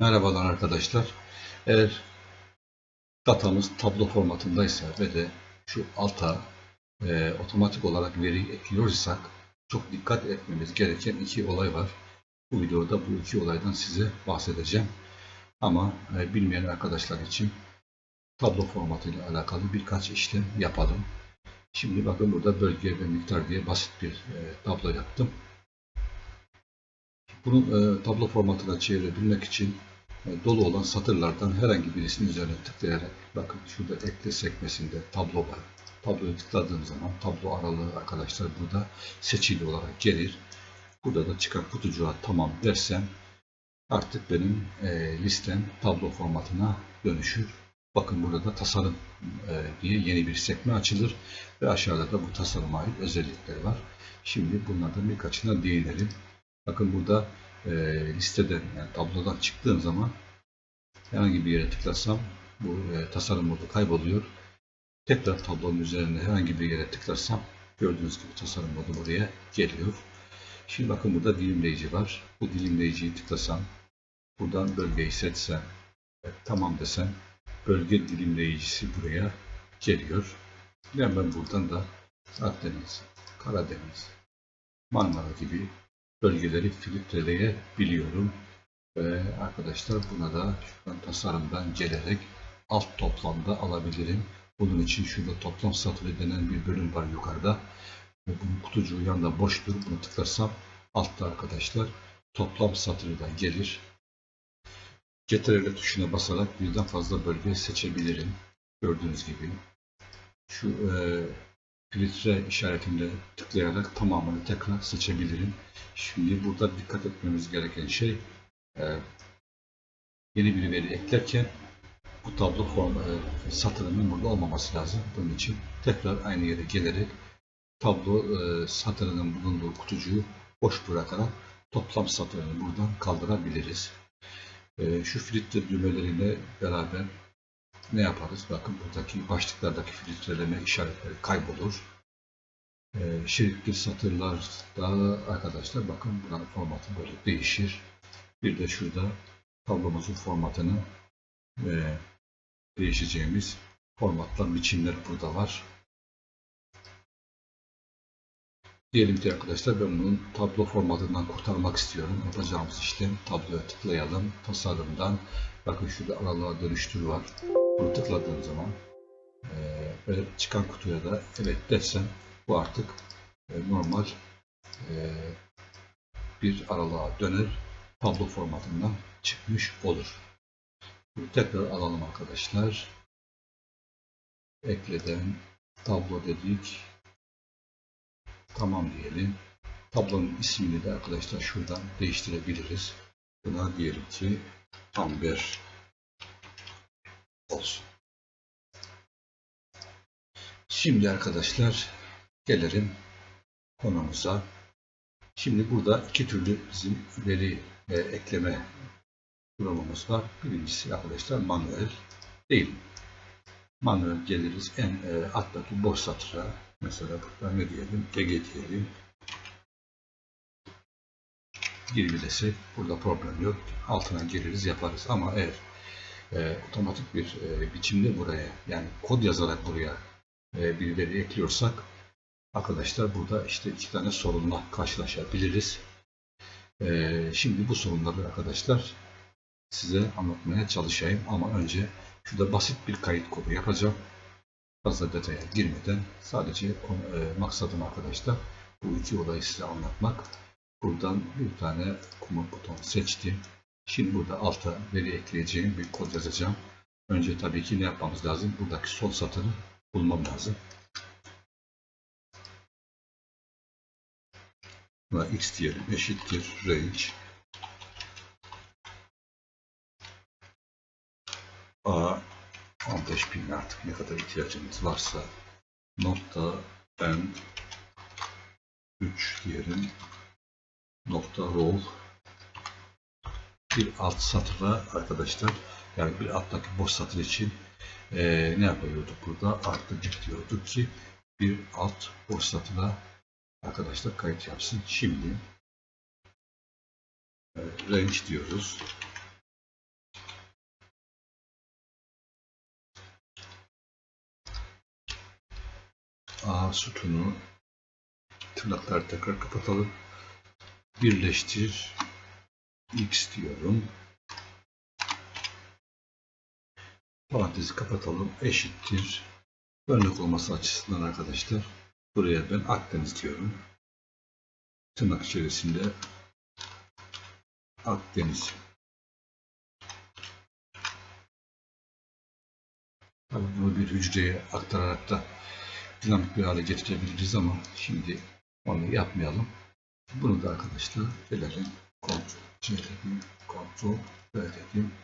Merhabalar arkadaşlar. Eğer datamız tablo formatındaysa ve de şu alta e, otomatik olarak veri ekliyorsak çok dikkat etmemiz gereken iki olay var. Bu videoda bu iki olaydan size bahsedeceğim. Ama e, bilmeyen arkadaşlar için tablo formatıyla alakalı birkaç işlem yapalım. Şimdi bakın burada bölge ve miktar diye basit bir e, tablo yaptım. Bunu e, tablo formatına çevirebilmek için dolu olan satırlardan herhangi birisinin üzerine tıklayarak bakın şurada ekle sekmesinde tablo var. Tabloyu tıkladığım zaman tablo aralığı arkadaşlar burada seçili olarak gelir. Burada da çıkan kutucuğa tamam dersem artık benim e, listem tablo formatına dönüşür. Bakın burada da tasarım e, diye yeni bir sekme açılır ve aşağıda da bu tasarıma ait özellikler var. Şimdi bunlardan birkaçına değinelim. Bakın burada e, listeden yani tablodan çıktığım zaman herhangi bir yere tıklasam bu e, tasarım modu kayboluyor. Tekrar tablonun üzerine herhangi bir yere tıklarsam gördüğünüz gibi tasarım modu buraya geliyor. Şimdi bakın burada dilimleyici var. Bu dilimleyiciyi tıklasam buradan bölgeyi seçsem evet, tamam desem bölge dilimleyicisi buraya geliyor. Yani ben buradan da Akdeniz, Karadeniz, Marmara gibi bölgeleri filtreleyebiliyorum. Ve arkadaşlar buna da şuradan tasarımdan gelerek alt toplamda alabilirim. Bunun için şurada toplam satırı denen bir bölüm var yukarıda. Ve bunun kutucuğu yanında boştur. Bunu tıklarsam altta arkadaşlar toplam satırı da gelir. Ctrl tuşuna basarak birden fazla bölge seçebilirim. Gördüğünüz gibi. Şu e, filtre işaretinde tıklayarak tamamını tekrar seçebilirim. Şimdi burada dikkat etmemiz gereken şey e, yeni bir veri eklerken bu tablo form e, satırının burada olmaması lazım. Bunun için tekrar aynı yere gelerek tablo e, satırının bulunduğu kutucuğu boş bırakarak toplam satırını buradan kaldırabiliriz. Şu filtre düğmeleriyle beraber ne yaparız? Bakın buradaki başlıklardaki filtreleme işaretleri kaybolur. E, şeritli satırlarda arkadaşlar bakın buranın formatı böyle değişir. Bir de şurada tablomuzun formatını ve değişeceğimiz formatlar, biçimler burada var. Diyelim ki arkadaşlar ben bunun tablo formatından kurtarmak istiyorum. Yapacağımız işlem tabloya tıklayalım. Tasarımdan bakın şurada aralığa dönüştür var. Bunu zaman e, çıkan kutuya da evet dersem bu artık e, normal e, bir aralığa döner. Tablo formatından çıkmış olur. Bunu tekrar alalım arkadaşlar. Ekleden tablo dedik. Tamam diyelim. Tablonun ismini de arkadaşlar şuradan değiştirebiliriz. Buna diyelim ki Amber olsun. Şimdi arkadaşlar gelelim konumuza. Şimdi burada iki türlü bizim veri e, ekleme durumumuz var. Birincisi arkadaşlar manuel değil. Manuel geliriz en e, alttaki boş satıra. Mesela burada ne diyelim? Ege diyelim. 20 desek burada problem yok. Altına gireriz yaparız. Ama eğer e, otomatik bir e, biçimde buraya yani kod yazarak buraya e, bir veri ekliyorsak arkadaşlar burada işte iki tane sorunla karşılaşabiliriz. E, şimdi bu sorunları arkadaşlar size anlatmaya çalışayım ama önce şurada basit bir kayıt kodu yapacağım. Fazla detaya girmeden sadece e, maksadım arkadaşlar bu iki olayı size anlatmak. Buradan bir tane komut butonu seçtim. Şimdi burada alta veri ekleyeceğim bir kod yazacağım. Önce tabii ki ne yapmamız lazım? Buradaki sol satırı bulmam lazım. Buna x diyelim eşittir range a 15 bin artık ne kadar ihtiyacımız varsa nokta n 3 diyelim nokta row bir alt satırla arkadaşlar yani bir alttaki boş satır için e, ne yapıyorduk burada? Artı bir diyorduk ki bir alt boş satıra arkadaşlar kayıt yapsın. Şimdi e, range diyoruz. A sütunu tırnakları tekrar kapatalım. Birleştir X diyorum. Parantezi kapatalım. Eşittir. Örnek olması açısından arkadaşlar. Buraya ben Akdeniz diyorum. Tırnak içerisinde Akdeniz. Tabii bunu bir hücreye aktararak da dinamik bir hale getirebiliriz ama şimdi onu yapmayalım. Bunu da arkadaşlar gelelim. Kontrol C dedim. Kontrol V dedim.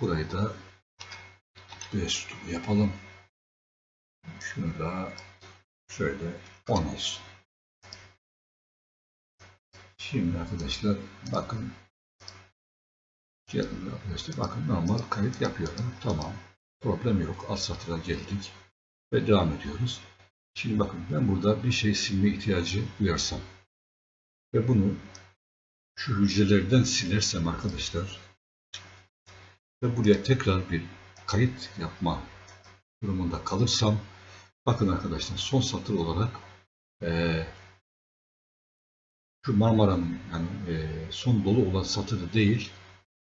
Burayı da B sütunu yapalım. Şunu da şöyle 10 olsun. Şimdi arkadaşlar bakın gelin arkadaşlar bakın normal kayıt yapıyorum. Tamam. Problem yok. Alt satıra geldik. Ve devam ediyoruz. Şimdi bakın ben burada bir şey silme ihtiyacı duyarsam ve bunu şu hücrelerden silersem arkadaşlar ve buraya tekrar bir kayıt yapma durumunda kalırsam bakın arkadaşlar son satır olarak eee şu Marmara'nın yani e, son dolu olan satırı değil,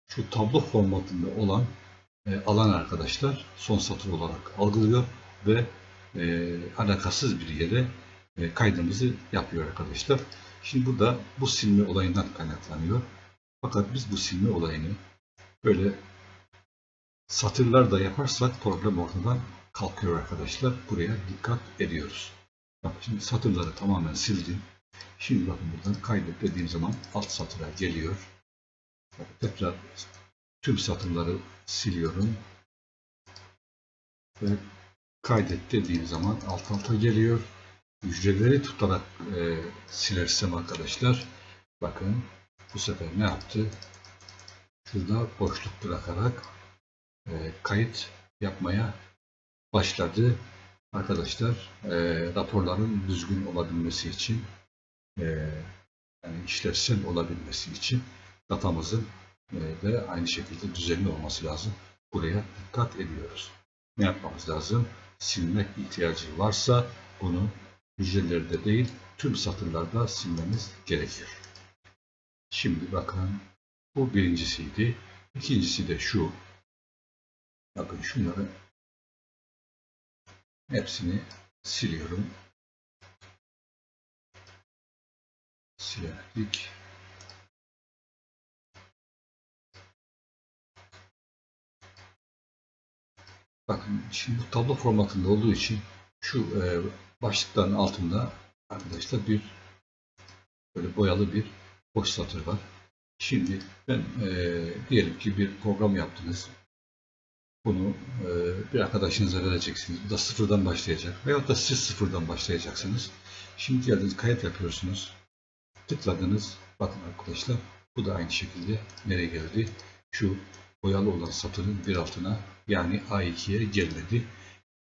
şu tablo formatında olan e, alan arkadaşlar son satır olarak algılıyor ve e, alakasız bir yere e, kaydımızı yapıyor arkadaşlar. Şimdi burada bu silme olayından kaynaklanıyor. Fakat biz bu silme olayını böyle satırlar da yaparsak problem ortadan kalkıyor arkadaşlar. Buraya dikkat ediyoruz. Bak şimdi satırları tamamen sildim. Şimdi bakın buradan kaydet dediğim zaman alt satıra geliyor. Tekrar tüm satırları siliyorum. Ve kaydet dediğim zaman alt alta geliyor. Hücreleri tutarak e, silersem arkadaşlar bakın bu sefer ne yaptı? Şurada boşluk bırakarak e, kayıt yapmaya başladı. Arkadaşlar e, raporların düzgün olabilmesi için e, yani işlevsel olabilmesi için datamızın e, de aynı şekilde düzenli olması lazım. Buraya dikkat ediyoruz. Ne yapmamız lazım? Silmek ihtiyacı varsa bunu hücrelerde değil tüm satırlarda silmemiz gerekiyor. Şimdi bakın bu birincisiydi. İkincisi de şu. Bakın şunları hepsini siliyorum. Siledik. Bakın şimdi bu tablo formatında olduğu için şu e, başlıkların altında arkadaşlar bir böyle boyalı bir boş satır var. Şimdi ben e, diyelim ki bir program yaptınız. Bunu e, bir arkadaşınıza vereceksiniz. Bu da sıfırdan başlayacak. Veyahut da siz sıfırdan başlayacaksınız. Şimdi geldiniz kayıt yapıyorsunuz. Tıkladınız. Bakın arkadaşlar bu da aynı şekilde nereye geldi? Şu boyalı olan satırın bir altına yani A2'ye gelmedi.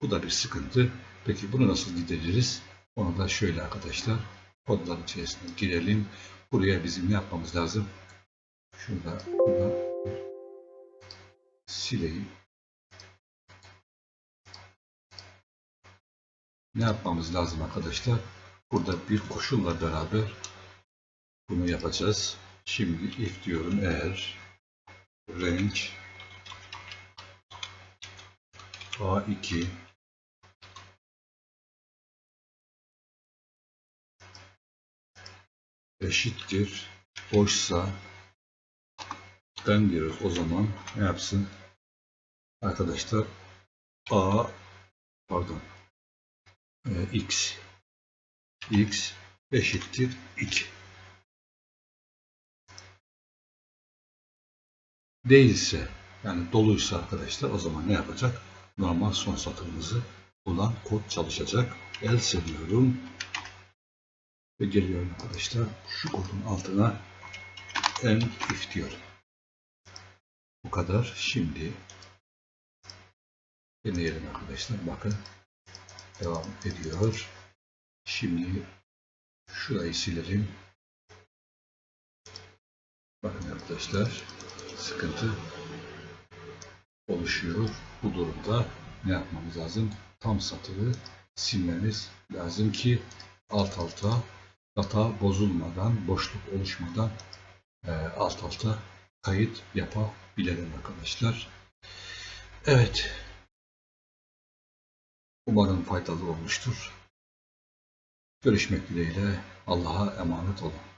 Bu da bir sıkıntı. Peki bunu nasıl gideririz? Onu da şöyle arkadaşlar kodların içerisine girelim. Buraya bizim ne yapmamız lazım? Şurada, şurada sileyim. Ne yapmamız lazım arkadaşlar? Burada bir koşulla beraber bunu yapacağız. Şimdi if diyorum eğer range A2 eşittir. Boşsa ben diyoruz. O zaman ne yapsın? Arkadaşlar A pardon. E, X. X eşittir 2 değilse yani doluysa arkadaşlar o zaman ne yapacak? Normal son satırımızı bulan kod çalışacak. Else diyorum ve geliyorum arkadaşlar şu kodun altına end if diyorum. Bu kadar. Şimdi deneyelim arkadaşlar. Bakın devam ediyor. Şimdi şurayı silelim. Bakın arkadaşlar sıkıntı oluşuyor. Bu durumda ne yapmamız lazım? Tam satırı silmemiz lazım ki alt alta data bozulmadan, boşluk oluşmadan e, alt alta kayıt yapabilelim arkadaşlar. Evet. Umarım faydalı olmuştur. Görüşmek dileğiyle Allah'a emanet olun.